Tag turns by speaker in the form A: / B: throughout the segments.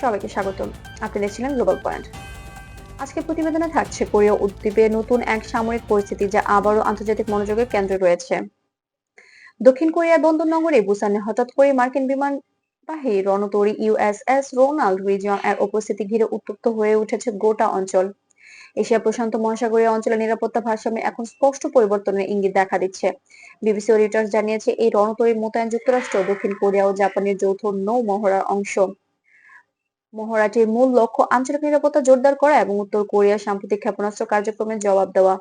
A: সবাইকে স্বাগতম। আপনি দেখছিলেন গ্লোবাল পয়েন্ট আজকে প্রতিবেদনে থাকছে কোরিয়া উদ্বীপে নতুন এক সামরিক পরিস্থিতি যা আবারও আন্তর্জাতিক মনোযোগের কেন্দ্রে রয়েছে। দক্ষিণ কোরিয়ার বন্দর নগরে বুসানে হঠাৎ করে মার্কিন বিমান বিমানবাহী রণতরী ইউএসএস রোনাল্ড রিজিয়ন এর উপস্থিতি ঘিরে উত্তপ্ত হয়ে উঠেছে গোটা অঞ্চল। এশিয়া প্রশান্ত মহাসাগরীয় অঞ্চলের নিরাপত্তা ভারসাম্যে এখন স্পষ্ট পরিবর্তনের ইঙ্গিত দেখা দিচ্ছে। বিবিসি রিটার্স জানিয়েছে, এই রণতরীর মোতায়েন যুক্তরাষ্ট্র, দক্ষিণ কোরিয়া ও জাপানের যৌথ নৌ মহড়ার অংশ। মহড়াটির মূল লক্ষ্য আঞ্চলিক নিরাপত্তা জোরদার করা এবং উত্তর কোরিয়ার সাম্প্রতিক ক্ষেপণাস্ত্র কার্যক্রমের জবাব দেওয়া।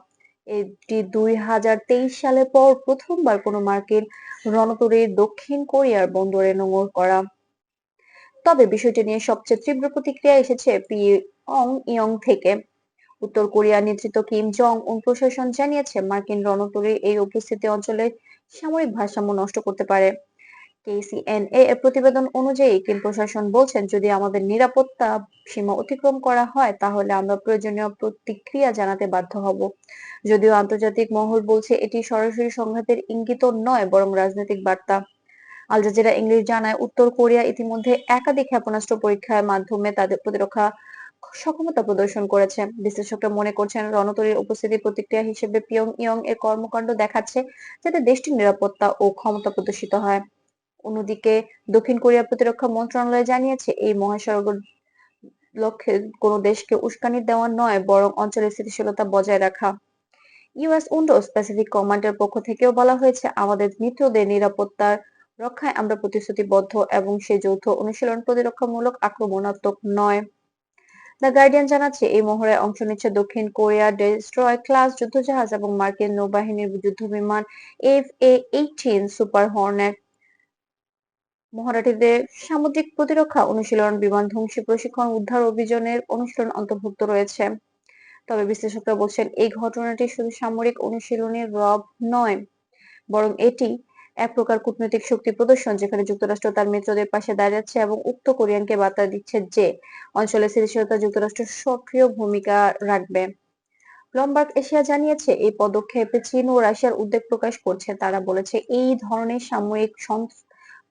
A: এটি দুই হাজার তেইশ সালের পর প্রথমবার কোনো মার্কিন রণতরীর দক্ষিণ কোরিয়ার বন্দরে নোঙর করা। তবে বিষয়টি নিয়ে সবচেয়ে তীব্র প্রতিক্রিয়া এসেছে পিয়ং ইয়ং থেকে। উত্তর কোরিয়া নেতৃত্ব কিম জং উন প্রশাসন জানিয়েছে, মার্কিন রণতরীর এই উপস্থিতি অঞ্চলে সামরিক ভারসাম্য নষ্ট করতে পারে। কেসিএনএ এর প্রতিবেদন অনুযায়ী কিম প্রশাসন বলছেন যদি আমাদের নিরাপত্তা সীমা অতিক্রম করা হয়, তাহলে আমরা প্রয়োজনীয় প্রতিক্রিয়া জানাতে বাধ্য হব। যদিও আন্তর্জাতিক মহল বলছে, এটি সরাসরি সংঘাতের ইঙ্গিত নয়, বরং রাজনৈতিক বার্তা। আল জাজিরা ইংলিশ জানায়, উত্তর কোরিয়া ইতিমধ্যে একাধিক ক্ষেপণাস্ত্র পরীক্ষার মাধ্যমে তাদের প্রতিরক্ষা সক্ষমতা প্রদর্শন করেছে। বিশ্লেষকরা মনে করছেন, রণতরীর উপস্থিতি প্রতিক্রিয়া হিসেবে পিয়ং ইয়ং এর কর্মকাণ্ড দেখাচ্ছে, যাতে দেশটির নিরাপত্তা ও ক্ষমতা প্রদর্শিত হয়। অন্যদিকে দক্ষিণ কোরিয়া প্রতিরক্ষা মন্ত্রণালয় জানিয়েছে, এই মহাসড়ক লক্ষ্যে কোনো দেশকে উস্কানি দেওয়া নয়, বরং অঞ্চলের স্থিতিশীলতা বজায় রাখা। ইউএস উন্ডো স্পেসিফিক কমান্ডের পক্ষ থেকেও বলা হয়েছে, আমাদের মিত্রদের নিরাপত্তার রক্ষায় আমরা প্রতিশ্রুতিবদ্ধ এবং সে যৌথ অনুশীলন প্রতিরক্ষামূলক আক্রমণাত্মক নয়। দ্য গার্ডিয়ান জানাচ্ছে, এই মহড়ায় অংশ নিচ্ছে দক্ষিণ কোরিয়া ডেস্ট্রয় ক্লাস যুদ্ধজাহাজ এবং মার্কিন নৌবাহিনীর যুদ্ধবিমান F A eighteen super hornet. মহড়াটিতে সামুদ্রিক প্রতিরক্ষা অনুশীলন, বিমান ধ্বংসী প্রশিক্ষণ, উদ্ধার অভিযানের অনুশীলন অন্তর্ভুক্ত রয়েছে। তবে বিশ্লেষকরা বলছেন, এই ঘটনাটি শুধু সামরিক অনুশীলনের রব নয়, বরং এটি এক প্রকার কূটনৈতিক শক্তি প্রদর্শন, যেখানে যুক্তরাষ্ট্র তার মিত্রদের পাশে দাঁড়াচ্ছে এবং উক্ত কোরিয়ানকে বার্তা দিচ্ছে যে অঞ্চলের স্থিতিশীলতা যুক্তরাষ্ট্র সক্রিয় ভূমিকা রাখবে। ব্লমবার্গ এশিয়া জানিয়েছে, এই পদক্ষেপে চীন ও রাশিয়ার উদ্বেগ প্রকাশ করছে। তারা বলেছে, এই ধরনের সাময়িক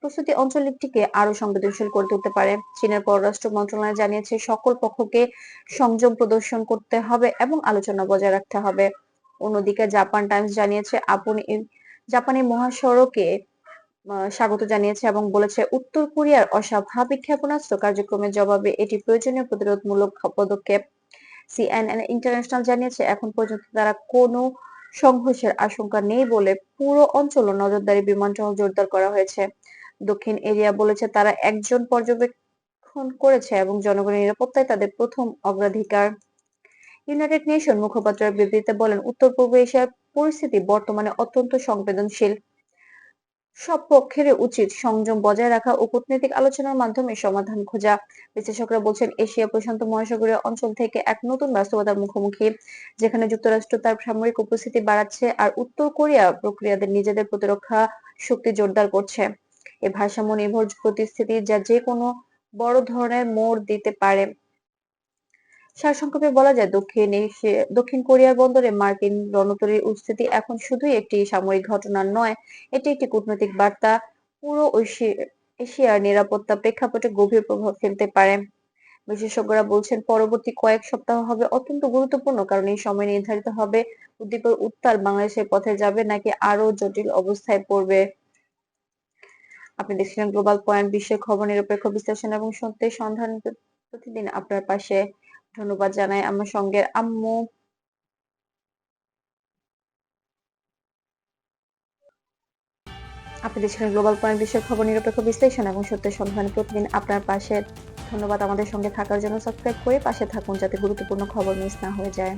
A: প্রস্তুতি অঞ্চলটিকে আরও সংবেদনশীল করে তুলতে পারে। চীনের পররাষ্ট্র মন্ত্রণালয় জানিয়েছে, সকল পক্ষকে সংযম প্রদর্শন করতে হবে এবং আলোচনা বজায় রাখতে হবে। অন্যদিকে জাপান টাইমস জানিয়েছে, আপনি জাপানি মহাসড়কে স্বাগত জানিয়েছে এবং বলেছে, উত্তর কোরিয়ার অস্বাভাবিক ক্ষেপণাস্ত্র কার্যক্রমের জবাবে এটি প্রয়োজনীয় প্রতিরোধমূলক পদক্ষেপ। সিএনএন ইন্টারন্যাশনাল জানিয়েছে, এখন পর্যন্ত তারা কোনো সংঘর্ষের আশঙ্কা নেই বলে পুরো অঞ্চল নজরদারি বিমান টহল জোরদার করা হয়েছে। দক্ষিণ এরিয়া বলেছে তারা একজন পর্যবেক্ষণ করেছে এবং জনগণের নিরাপত্তায় তাদের প্রথম অগ্রাধিকার। ইউনাইটেড নেশন মুখপাত্র বিবৃতিতে বলেন, উত্তর পূর্ব এশিয়ার পরিস্থিতি বর্তমানে অত্যন্ত সংবেদনশীল। সব পক্ষের উচিত সংযম বজায় রাখা ও কূটনৈতিক আলোচনার মাধ্যমে সমাধান খোঁজা। বিশ্লেষকরা বলছেন, এশিয়া প্রশান্ত মহাসাগরীয় অঞ্চল থেকে এক নতুন বাস্তবতার মুখোমুখি, যেখানে যুক্তরাষ্ট্র তার সামরিক উপস্থিতি বাড়াচ্ছে আর উত্তর কোরিয়া প্রক্রিয়াদের নিজেদের প্রতিরক্ষা শক্তি জোরদার করছে। এ ভারসাম্য নির্ভর পরিস্থিতি যা যে কোনো বড় ধরনের মোড় দিতে পারে। সারসংক্ষেপে বলা যায়, দক্ষিণ এশিয়া দক্ষিণ কোরিয়ার বন্দরে মার্কিন রণতরীর উপস্থিতি এখন শুধুই একটি সামরিক ঘটনা নয়, এটি একটি কূটনৈতিক বার্তা। পুরো এশিয়ার নিরাপত্তা প্রেক্ষাপটে গভীর প্রভাব ফেলতে পারে। বিশেষজ্ঞরা বলছেন, পরবর্তী কয়েক সপ্তাহ হবে অত্যন্ত গুরুত্বপূর্ণ, কারণ এই সময় নির্ধারিত হবে উদ্দীপের উত্তাল বাংলাদেশের পথে যাবে নাকি আরও জটিল অবস্থায় পড়বে। আপনি দেখছিলেন গ্লোবাল পয়েন্ট বিশ্বের খবর নিরপেক্ষ বিশ্লেষণ এবং সত্যের সন্ধান প্রতিদিন আপনার পাশে। ধন্যবাদ জানাই আমার সঙ্গে আম্মু। আপনি দেখছিলেন গ্লোবাল পয়েন্ট বিশ্বের খবর নিরপেক্ষ বিশ্লেষণ এবং সত্যের সন্ধান প্রতিদিন আপনার পাশে। ধন্যবাদ আমাদের সঙ্গে থাকার জন্য। সাবস্ক্রাইব করে পাশে থাকুন যাতে গুরুত্বপূর্ণ খবর মিস না হয়ে যায়।